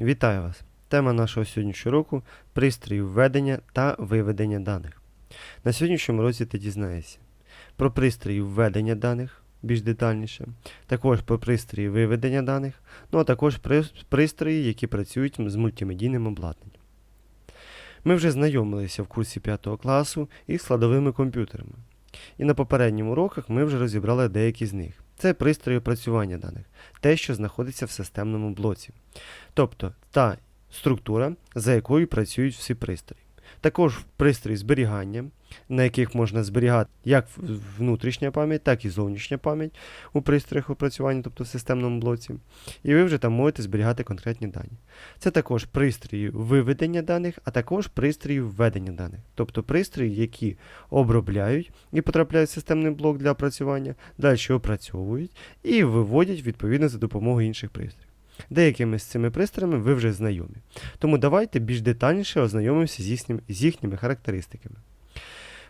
Вітаю вас! Тема нашого сьогоднішнього року пристрої введення та виведення даних. На сьогоднішньому році ти дізнаєшся про пристрої введення даних більш детальніше, також про пристрої виведення даних, ну а також пристрої, які працюють з мультимедійним обладнанням. Ми вже знайомилися в курсі 5 класу із складовими комп'ютерами. І на попередніх уроках ми вже розібрали деякі з них. Це пристрої опрацювання даних, те, що знаходиться в системному блоці тобто та структура, за якою працюють всі пристрої. Також пристрої зберігання, на яких можна зберігати як внутрішня пам'ять, так і зовнішня пам'ять у пристроях опрацювання, тобто в системному блоці. І ви вже там можете зберігати конкретні дані. Це також пристрої виведення даних, а також пристрої введення даних, тобто пристрої, які обробляють і потрапляють в системний блок для опрацювання, далі опрацьовують і виводять відповідно за допомогою інших пристроїв. Деякими з цими пристроями ви вже знайомі. Тому давайте більш детальніше ознайомимося з, їхнім- з їхніми характеристиками.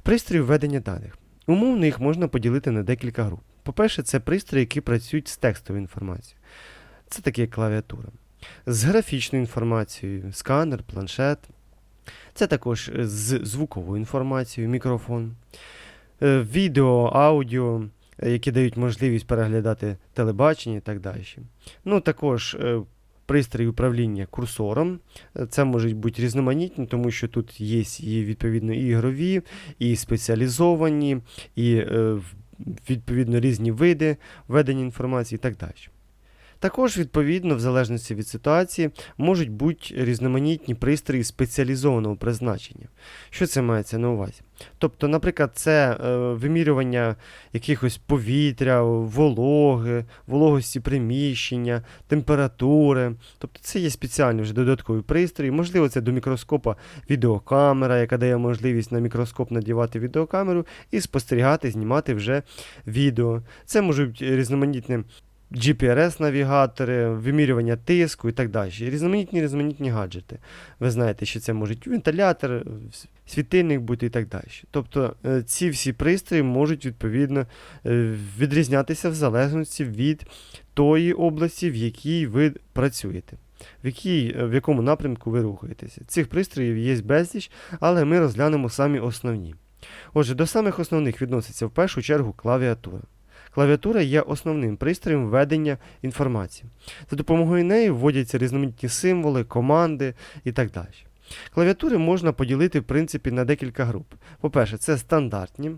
Пристрої введення даних. Умовно їх можна поділити на декілька груп. По-перше, це пристрої, які працюють з текстовою інформацією. Це такі як клавіатура. З графічною інформацією, сканер, планшет. Це також е, з звуковою інформацією, мікрофон, е, відео, аудіо, які дають можливість переглядати телебачення і так далі. Ну, також е, пристрій управління курсором. Е, Це можуть бути різноманітні, тому що тут є відповідно і ігрові, і спеціалізовані, і е, відповідно різні види ведення інформації і так далі. Також, відповідно, в залежності від ситуації, можуть бути різноманітні пристрої спеціалізованого призначення. Що це мається на увазі? Тобто, наприклад, це е, вимірювання якихось повітря, вологи, вологості приміщення, температури. Тобто це є спеціальні вже додаткові пристрої. Можливо, це до мікроскопа відеокамера, яка дає можливість на мікроскоп надівати відеокамеру і спостерігати, знімати вже відео. Це можуть різноманітні GPS-навігатори, вимірювання тиску і так далі. Rізноманітні різноманітні гаджети. Ви знаєте, що це можуть вентилятор, світильник бути і так далі. Тобто е, ці всі пристрої можуть відповідно е, відрізнятися в залежності від тої області, в якій ви працюєте. В, якій, е, в якому напрямку ви рухаєтеся. Цих пристроїв є безліч, але ми розглянемо самі основні. Отже, до самих основних відноситься в першу чергу клавіатура. Клавіатура є основним пристроєм введення інформації. За допомогою неї вводяться різноманітні символи, команди і так далі. Клавіатури можна поділити в принципі на декілька груп. По-перше, це стандартні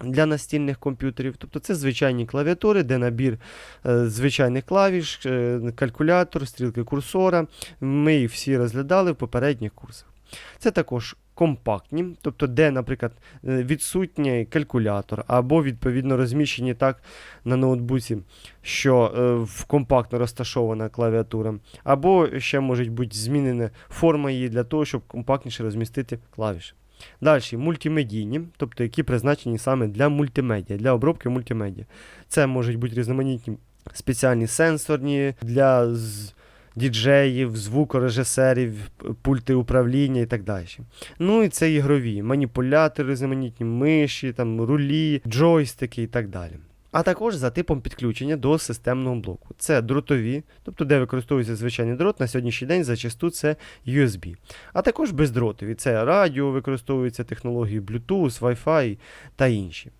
для настільних комп'ютерів, тобто це звичайні клавіатури, де набір е, звичайних клавіш, е, калькулятор, стрілки курсора. Ми їх всі розглядали в попередніх курсах. Це також компактні, тобто де, наприклад, е, відсутній калькулятор, або відповідно розміщені так на ноутбуці, що е, в компактно розташована клавіатура, або ще може бути змінена форма її для того, щоб компактніше розмістити клавіші. Далі мультимедійні, тобто які призначені саме для мультимедіа, для обробки мультимедіа. Це можуть бути різноманітні спеціальні сенсорні для з- діджеїв, звукорежисерів, пульти управління і так далі. Ну і це ігрові, маніпулятори різноманітні, миші, там, рулі, джойстики і так далі. А також за типом підключення до системного блоку. Це дротові, тобто де використовується звичайний дрот, на сьогоднішній день зачасту це USB. А також бездротові, це радіо, використовуються технології Bluetooth, Wi-Fi та інші.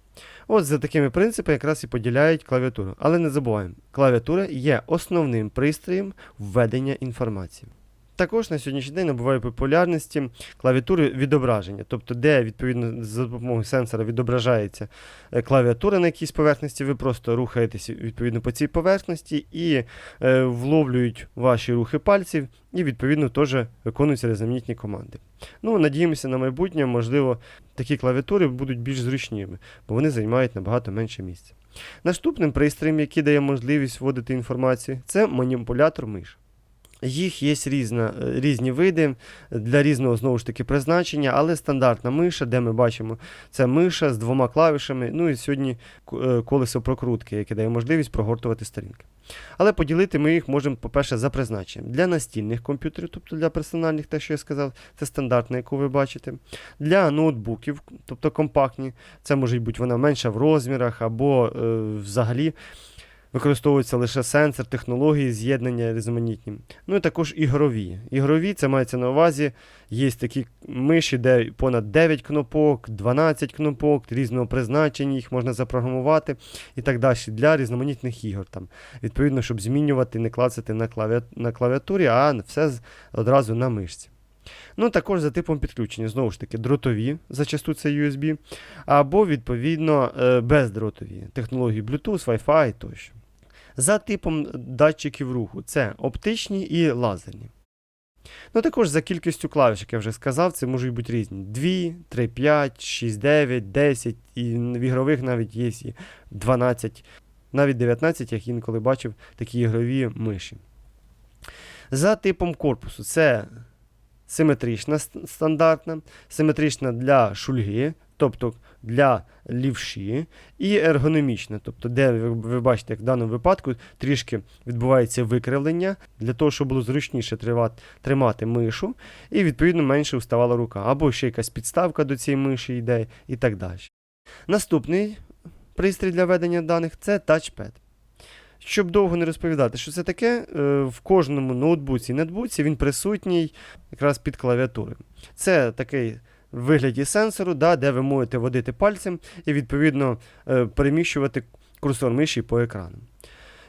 От за такими принципами якраз і поділяють клавіатуру. Але не забуваємо, клавіатура є основним пристроєм введення інформації. Також на сьогоднішній день набуває популярності клавіатури відображення, тобто де відповідно за допомогою сенсора відображається е, клавіатура на якійсь поверхності, ви просто рухаєтеся відповідно по цій поверхності і е, вловлюють ваші рухи пальців, і відповідно теж виконуються різноманітні команди. Ну, надіємося на майбутнє, можливо, такі клавіатури будуть більш зручними, бо вони займають набагато менше місця. Наступним пристроєм, який дає можливість вводити інформацію, це маніпулятор миш. Їх є різна, е, різні види для різного знову ж таки призначення, але стандартна миша, де ми бачимо, це миша з двома клавішами. Ну і сьогодні е, колесо прокрутки, яке дає можливість прогортувати сторінки. Але поділити ми їх можемо, по-перше, за призначенням. Для настільних комп'ютерів, тобто для персональних, те, що я сказав, це стандартна, яку ви бачите. Для ноутбуків, тобто компактні, це може бути вона менша в розмірах або е, взагалі використовується лише сенсор, технології з'єднання різноманітні. Ну і також ігрові. Ігрові це мається на увазі. Є такі миші, де понад 9 кнопок, 12 кнопок, різного призначення, їх можна запрограмувати і так далі для різноманітних ігор. Там. Відповідно, щоб змінювати, не клацати на, клаві... на клавіатурі, а все одразу на мишці. Ну, також за типом підключення, знову ж таки, дротові, зачасту це USB, або, відповідно, е, бездротові технології Bluetooth, Wi-Fi тощо. За типом датчиків руху це оптичні і лазерні. Ну, також за кількістю клавіш, як я вже сказав, це можуть бути різні. 2, 3, 5, 6, 9, 10, і в ігрових навіть є і 12, навіть 19, як інколи бачив такі ігрові миші. За типом корпусу це симетрична стандартна, симетрична для шульги, тобто для лівші, і ергономічна, тобто, де ви, бачите, як в даному випадку трішки відбувається викривлення, для того, щоб було зручніше тримати мишу, і відповідно менше вставала рука. Або ще якась підставка до цієї миші йде, і так далі. Наступний пристрій для ведення даних це тачпед. Щоб довго не розповідати, що це таке, е, в кожному ноутбуці і нетбуці він присутній якраз під клавіатурою. Це такий в вигляді сенсору, да, де ви можете водити пальцем і відповідно е, переміщувати курсор миші по екрану.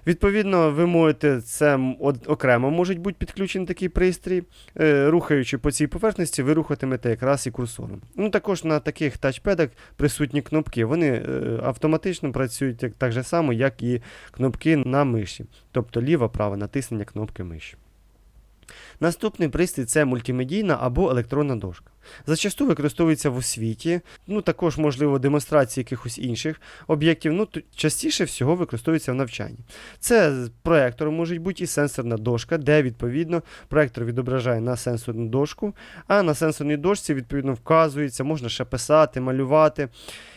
Відповідно, ви можете це окремо можуть бути підключений такий пристрій. Е, рухаючи по цій поверхності, ви рухатимете якраз і курсором. Ну, також на таких тачпедах присутні кнопки. Вони е, автоматично працюють так же само, як і кнопки на миші, тобто ліва-права натиснення кнопки миші. Наступний пристрій це мультимедійна або електронна дошка. Зачасту використовується в освіті, ну також, можливо, демонстрації якихось інших об'єктів, ну частіше всього використовується в навчанні. Це проектором може бути і сенсорна дошка, де відповідно проектор відображає на сенсорну дошку, а на сенсорній дошці відповідно вказується, можна ще писати, малювати,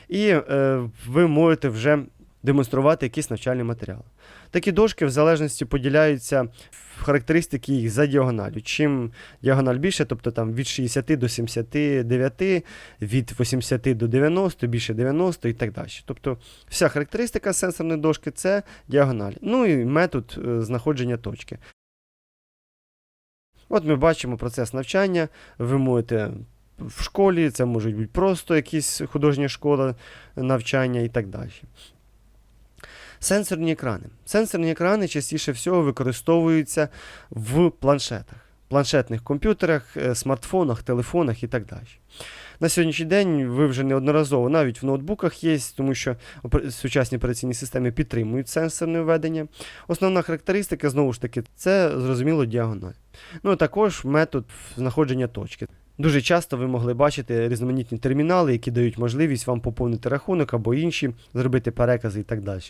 і е, ви можете вже демонструвати якийсь навчальний матеріал. Такі дошки в залежності поділяються в характеристики їх за діагоналю. Чим діагональ більше, тобто там від 60 до 79, від 80 до 90, більше 90 і так далі. Тобто вся характеристика сенсорної дошки це діагональ. Ну і метод е, знаходження точки. От ми бачимо процес навчання. Ви можете в школі, це можуть бути просто якісь художня школа навчання і так далі. Сенсорні екрани. Сенсорні екрани частіше всього використовуються в планшетах, планшетних комп'ютерах, е, смартфонах, телефонах і так далі. На сьогоднішній день ви вже неодноразово навіть в ноутбуках є, тому що сучасні операційні системи підтримують сенсорне введення. Основна характеристика, знову ж таки, це зрозуміло діагональ. Ну, а також метод знаходження точки. Дуже часто ви могли бачити різноманітні термінали, які дають можливість вам поповнити рахунок або інші, зробити перекази і так далі.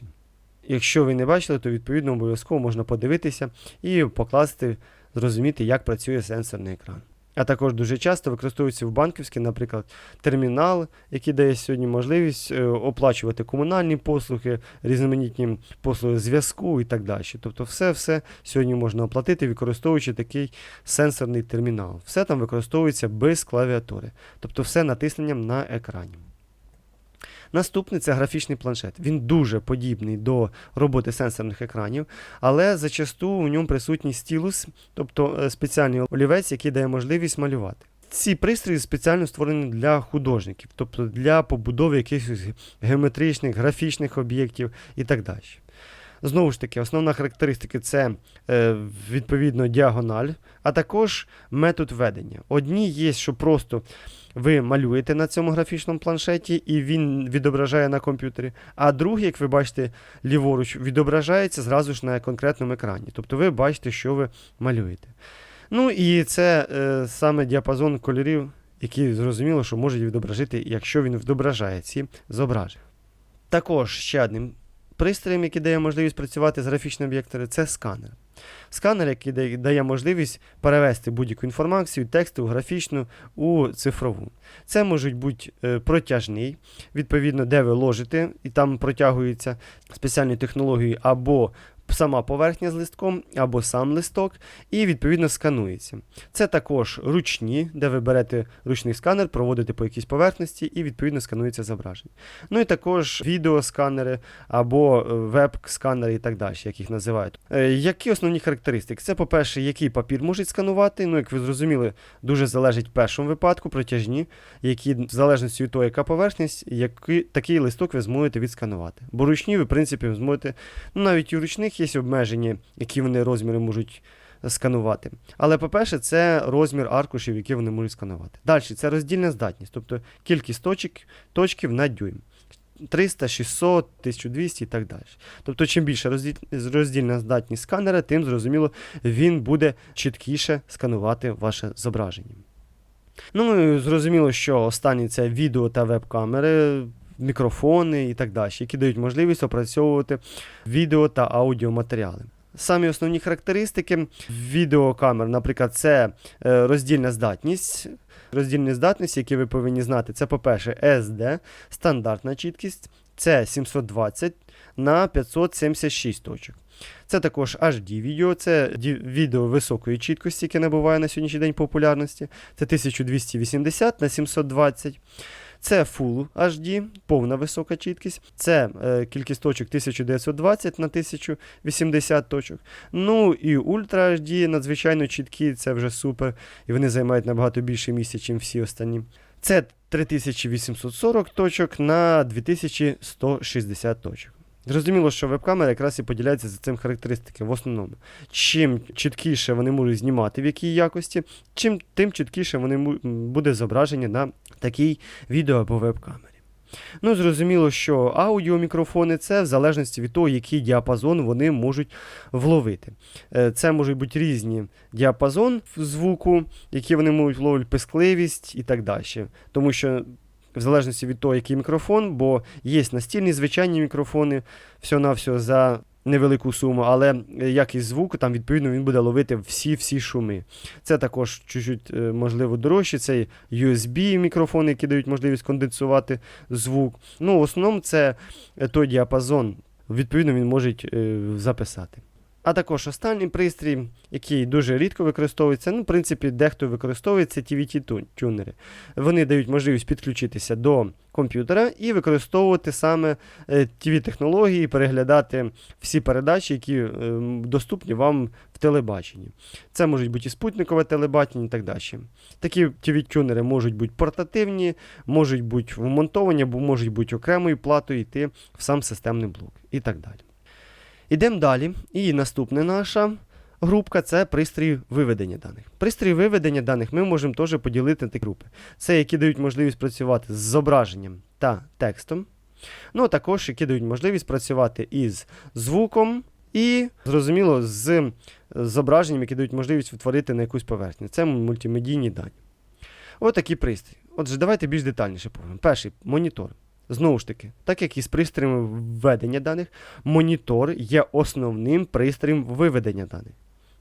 Якщо ви не бачили, то відповідно обов'язково можна подивитися і покласти, зрозуміти, як працює сенсорний екран. А також дуже часто використовується в банківській, наприклад, термінал, який дає сьогодні можливість е, оплачувати комунальні послуги, різноманітні послуги зв'язку і так далі. Тобто, все все сьогодні можна оплатити, використовуючи такий сенсорний термінал. Все там використовується без клавіатури, тобто все натисненням на екрані. Наступний це графічний планшет. Він дуже подібний до роботи сенсорних екранів, але зачасту у ньому присутній стілус, тобто е, спеціальний олівець, який дає можливість малювати. Ці пристрої спеціально створені для художників, тобто для побудови якихось геометричних, графічних об'єктів і так далі. Знову ж таки, основна характеристика це е, відповідно діагональ, а також метод ведення. Одні є, що просто ви малюєте на цьому графічному планшеті, і він відображає на комп'ютері. А другий, як ви бачите, ліворуч, відображається зразу ж на конкретному екрані. Тобто ви бачите, що ви малюєте. Ну і це е, саме діапазон кольорів, який зрозуміло, що можуть відображити, якщо він відображає ці зображення. Також ще одним пристроєм, який дає можливість працювати з графічними об'єктами, це сканер. Сканер, який дає- можливість перевести будь-яку інформацію, текстову, графічну у цифрову. Це можуть бути е, протяжний, відповідно, де ви ложите, і там протягується спеціальні технології, або сама поверхня з листком або сам листок, і відповідно сканується. Це також ручні, де ви берете ручний сканер, проводите по якійсь поверхності і відповідно сканується зображення. Ну і також відеосканери або е, веб-сканери і так далі, як їх називають. Е, Які основні характеристики? Це, по-перше, який папір можуть сканувати. Ну, як ви зрозуміли, дуже залежить в першому випадку протяжні, які в залежності від того, яка поверхність, який такий листок ви зможете відсканувати. Бо ручні ви, в принципі, зможете, ну навіть у ручних є обмеження, які вони розміри можуть сканувати. Але, по-перше, це розмір аркушів, які вони можуть сканувати. Далі це роздільна здатність, тобто кількість точок, точків на дюйм. 300, 600, 1200 і так далі. Тобто, чим більше роздільна здатність сканера, тим зрозуміло він буде чіткіше сканувати ваше зображення. Ну, зрозуміло, що останні це відео та веб-камери, мікрофони і так далі, які дають можливість опрацьовувати відео та аудіоматеріали. Самі основні характеристики відеокамер, наприклад, це е, роздільна здатність. Роздільні здатності, які ви повинні знати, це, по-перше, SD, стандартна чіткість, це 720 на 576 точок. Це також HD відео, це відео високої чіткості, яке набуває на сьогоднішній день популярності. Це 1280 на 720. Це Full HD, повна висока чіткість. Це е, кількість точок 1920 на 1080 точок. Ну і Ultra HD надзвичайно чіткі, це вже супер. І вони займають набагато більше місця, ніж всі останні. Це 3840 точок на 2160 точок. Зрозуміло, що веб-камера якраз і поділяється за цим характеристиками в основному. Чим чіткіше вони можуть знімати в якій якості, чим тим чіткіше вони буде зображення на такій відео або веб-камері. Ну, зрозуміло, що аудіомікрофони це в залежності від того, який діапазон вони можуть вловити. Е, Це можуть бути різні діапазон звуку, які вони можуть вловити пискливість і так далі. Тому що в залежності від того, який мікрофон, бо є настільні звичайні мікрофони, всього-навсього за невелику суму, але якість звуку, там, відповідно, він буде ловити всі-всі шуми. Це також чуть-чуть, е, можливо, дорожче. Це USB мікрофони, які дають можливість конденсувати звук. Ну, в основному це е, той діапазон, відповідно, він може е, записати. А також останній пристрій, який дуже рідко використовується, ну, в принципі, дехто використовує це TVT-тюнери. Вони дають можливість підключитися до комп'ютера і використовувати саме е, TV-технології, переглядати всі передачі, які е, доступні вам в телебаченні. Це можуть бути і спутникове телебачення і так далі. Такі TV-тюнери можуть бути портативні, можуть бути вмонтовані, або можуть бути окремою платою йти в сам системний блок і так далі. Ідемо далі. І наступна наша групка це пристрій виведення даних. Пристрій виведення даних ми можемо теж поділити на такі групи. Це які дають можливість працювати з зображенням та текстом. Ну, а також які дають можливість працювати із звуком і, зрозуміло, з зображенням, які дають можливість відтворити на якусь поверхню. Це мультимедійні дані. Отакі пристрій. Отже, давайте більш детальніше поговоримо. Перший монітор. Знову ж таки, так як і з пристроями введення даних, монітор є основним пристроєм виведення даних.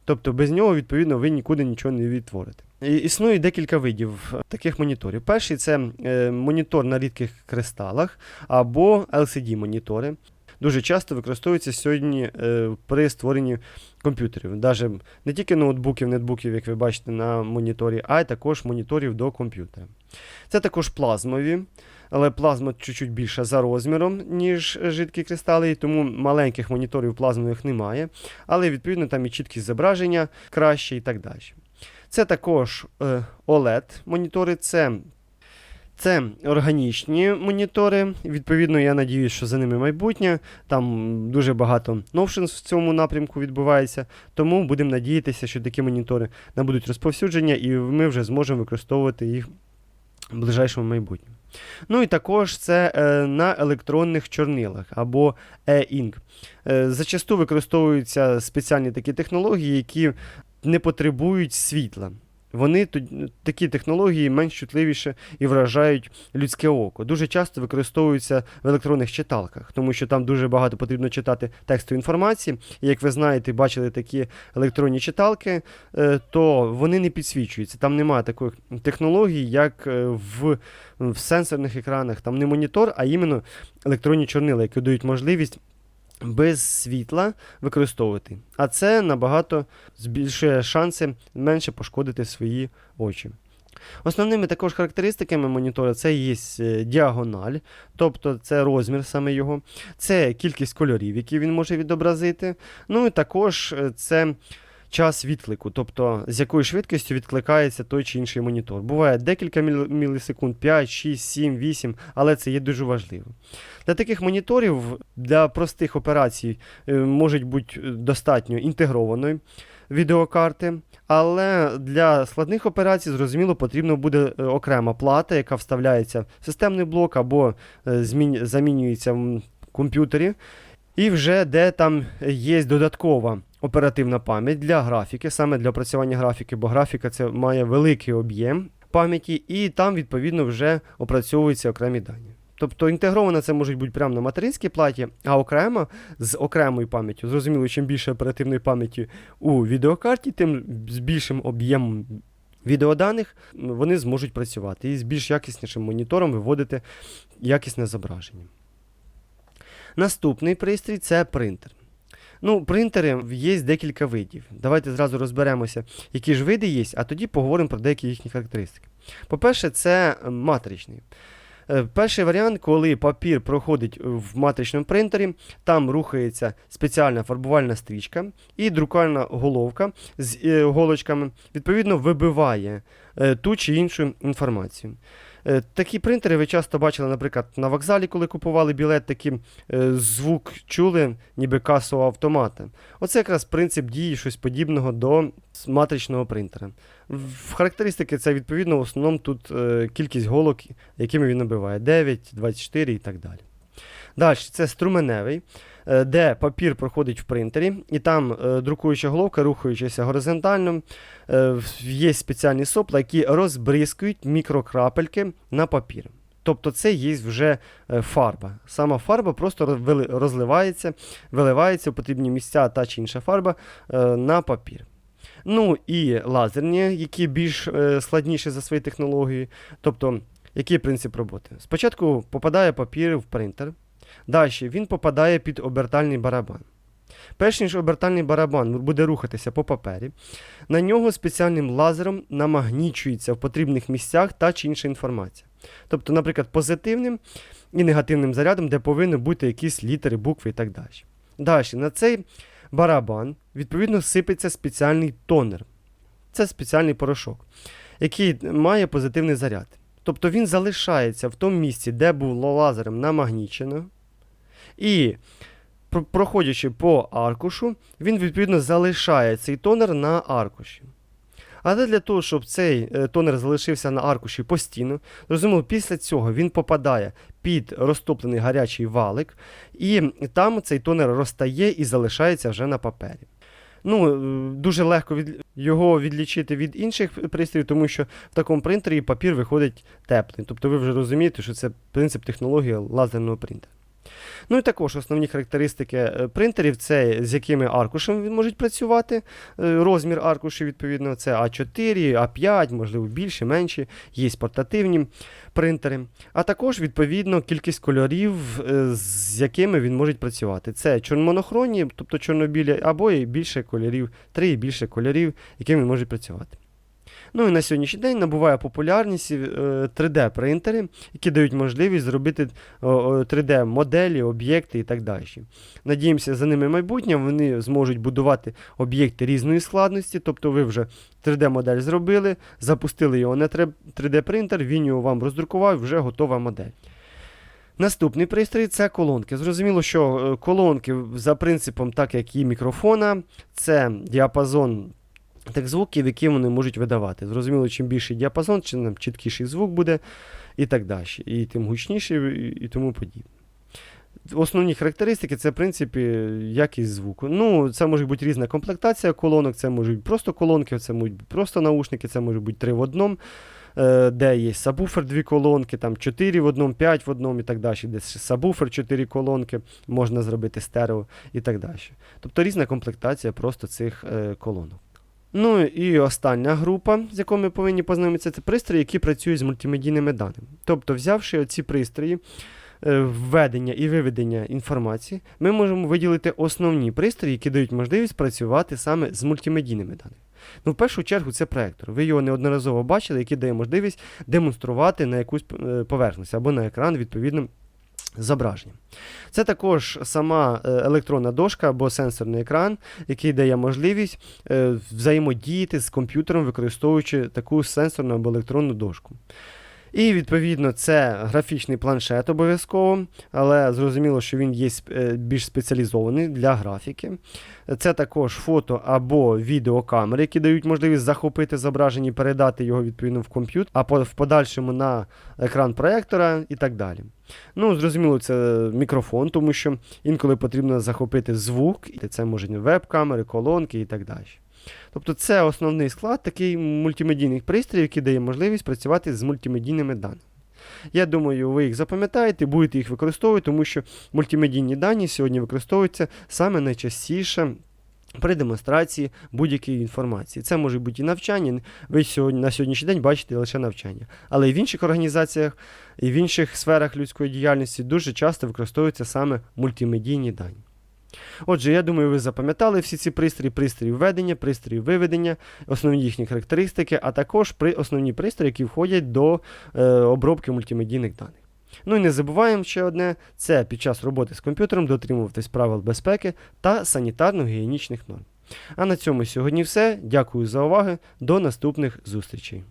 Тобто без нього, відповідно, ви нікуди нічого не відтворите. Існує декілька видів е, таких моніторів. Перший це е, монітор на рідких кристалах або LCD-монітори. Дуже часто використовуються сьогодні е, при створенні комп'ютерів. Навіть не тільки ноутбуків, нетбуків, як ви бачите на моніторі, а й також моніторів до комп'ютера. Це також плазмові, але плазма чуть-чуть більша за розміром, ніж жидкі кристали, тому маленьких моніторів плазмових немає. Але відповідно там і чіткість зображення краще і так далі. Це також е, OLED-монітори, це, це органічні монітори. Відповідно, я надіюсь, що за ними майбутнє. Там дуже багато новшинств в цьому напрямку відбувається. Тому будемо надіятися, що такі монітори набудуть розповсюдження, і ми вже зможемо використовувати їх в ближайшому майбутньому. Ну і також це е, на електронних чорнилах або e-ink. Е, зачасту використовуються спеціальні такі технології, які не потребують світла. Вони такі технології менш чутливіше і вражають людське око. Дуже часто використовуються в електронних читалках, тому що там дуже багато потрібно читати текстової інформації. І як ви знаєте, бачили такі електронні читалки, е, то вони не підсвічуються. Там немає такої технології, як е, в, в сенсорних екранах. Там не монітор, а іменно електронні чорнила, які дають можливість без світла використовувати. А це набагато збільшує шанси менше пошкодити свої очі. Основними також характеристиками монітора це є е, діагональ, тобто це розмір саме його, це кількість кольорів, які він може відобразити. Ну і також е, це час відклику, тобто з якою швидкістю відкликається той чи інший монітор. Буває декілька мілісекунд, 5, 6, 7, 8, але це є дуже важливо. Для таких моніторів для простих операцій е, можуть бути е, достатньо інтегрованої відеокарти, але для складних операцій, зрозуміло, потрібно буде е, окрема плата, яка вставляється в системний блок або замінюється в комп'ютері. І вже де там є додаткова оперативна пам'ять для графіки, саме для опрацювання графіки, бо графіка це має великий об'єм пам'яті, і там, відповідно, вже опрацьовуються окремі дані. Тобто інтегровано це може бути прямо на материнській платі, а окремо з окремою пам'яттю. Зрозуміло, чим більше оперативної пам'яті у відеокарті, тим з більшим об'ємом відеоданих вони зможуть працювати і з більш якіснішим монітором виводити якісне зображення. Наступний пристрій це принтер. Ну, принтери є декілька видів. Давайте зразу розберемося, які ж види є, а тоді поговоримо про деякі їхні характеристики. По-перше, це е, матричний. Е, Перший варіант, коли папір проходить в матричному принтері, там рухається спеціальна фарбувальна стрічка і друкальна головка з е, голочками, відповідно, вибиває е, ту чи іншу інформацію. Е, Такі принтери ви часто бачили, наприклад, на вокзалі, коли купували білет, такий е, звук чули, ніби касового автомата. Оце якраз принцип дії щось подібного до матричного принтера. В характеристики це відповідно в основному тут е, кількість голок, якими він набиває 9, 24 і так далі. Далі це струменевий, де папір проходить в принтері, і там е, друкуюча головка, рухаючися горизонтально, е, є спеціальні сопла, які розбризкують мікрокрапельки на папір. Тобто це є вже е, фарба. Сама фарба просто розливається, виливається в потрібні місця та чи інша фарба е, на папір. Ну і лазерні, які більш е, складніші за свої технології. Тобто, який принцип роботи? Спочатку попадає папір в принтер, далі він попадає під обертальний барабан. Перш ніж обертальний барабан буде рухатися по папері, на нього спеціальним лазером намагнічується в потрібних місцях та чи інша інформація. Тобто, наприклад, позитивним і негативним зарядом, де повинні бути якісь літери, букви і так далі. Далі, на цей барабан, відповідно, сипеться спеціальний тонер. Це спеціальний порошок, який має позитивний заряд. Тобто він залишається в тому місці, де було лазером намагнічено. І проходячи по аркушу, він відповідно залишає цей тонер на аркуші. Але для того, щоб цей е, тонер залишився на аркуші постійно, зрозуміло, після цього він попадає під розтоплений гарячий валик, і там цей тонер розтає і залишається вже на папері. Ну, е, дуже легко від... його відлічити від інших пристроїв, тому що в такому принтері папір виходить теплий. Тобто ви вже розумієте, що це принцип технології лазерного принтера. Ну і також основні характеристики е, принтерів це з якими аркушами можуть працювати. Е, Розмір аркушів, відповідно, це А4, А5, можливо, більше, менші, є портативні принтери. А також, відповідно, кількість кольорів, е, з якими він може працювати. Це чорномонохронні, тобто чорнобілі, або більше кольорів, три і більше кольорів, якими він може працювати. Ну і на сьогоднішній день набуває популярність е, 3D-принтери, які дають можливість зробити 3D-моделі, об'єкти і так далі. Надіємося, за ними майбутнє вони зможуть будувати об'єкти різної складності, тобто ви вже 3D-модель зробили, запустили його на 3D-принтер, він його вам роздрукував, вже готова модель. Наступний пристрій це колонки. Зрозуміло, що е, колонки за принципом, так як і мікрофона, це діапазон тих звуків, які вони можуть видавати. Зрозуміло, чим більший діапазон, чим чіткіший звук буде, і так далі. І тим гучніший, і, тому подібне. Основні характеристики це, в принципі, якість звуку. Ну, це може бути різна комплектація колонок, це можуть бути просто колонки, це можуть бути просто наушники, це може бути три в одному, е, де є сабвуфер дві колонки, там 4 в одному, 5 в одному і так далі. Десь сабвуфер 4 колонки, можна зробити стерео і так далі. Тобто різна комплектація просто цих е, колонок. Ну і остання група, з якою ми повинні познайомитися, це пристрої, які працюють з мультимедійними даними. Тобто, взявши ці пристрої, е, введення і виведення інформації, ми можемо виділити основні пристрої, які дають можливість працювати саме з мультимедійними даними. Ну, в першу чергу, це проектор. Ви його неодноразово бачили, який дає можливість демонструвати на якусь е, поверхність або на екран відповідним зображенням. Це також сама е, електронна дошка або сенсорний екран, який дає можливість е, взаємодіяти з комп'ютером, використовуючи таку сенсорну або електронну дошку. І, відповідно, це графічний планшет обов'язково, але зрозуміло, що він є е, більш спеціалізований для графіки. Це також фото або відеокамери, які дають можливість захопити зображення і передати його відповідно в комп'ютер, а в подальшому на екран проектора і так далі. Ну, зрозуміло, це мікрофон, тому що інколи потрібно захопити звук, це можуть веб-камери, колонки і так далі. Тобто це основний склад такий мультимедійних пристроїв, який дає можливість працювати з мультимедійними даними. Я думаю, ви їх запам'ятаєте, будете їх використовувати, тому що мультимедійні дані сьогодні використовуються саме найчастіше. При демонстрації будь-якої інформації. Це може бути і навчання. Ви сьогодні на сьогоднішній день бачите лише навчання. Але і в інших організаціях, і в інших сферах людської діяльності дуже часто використовуються саме мультимедійні дані. Отже, я думаю, ви запам'ятали всі ці пристрої, пристрої введення, пристрої виведення, основні їхні характеристики, а також при основні пристрої, які входять до е, обробки мультимедійних даних. Ну і не забуваємо ще одне: це під час роботи з комп'ютером дотримуватись правил безпеки та санітарно-гігієнічних норм. А на цьому сьогодні все. Дякую за увагу. До наступних зустрічей.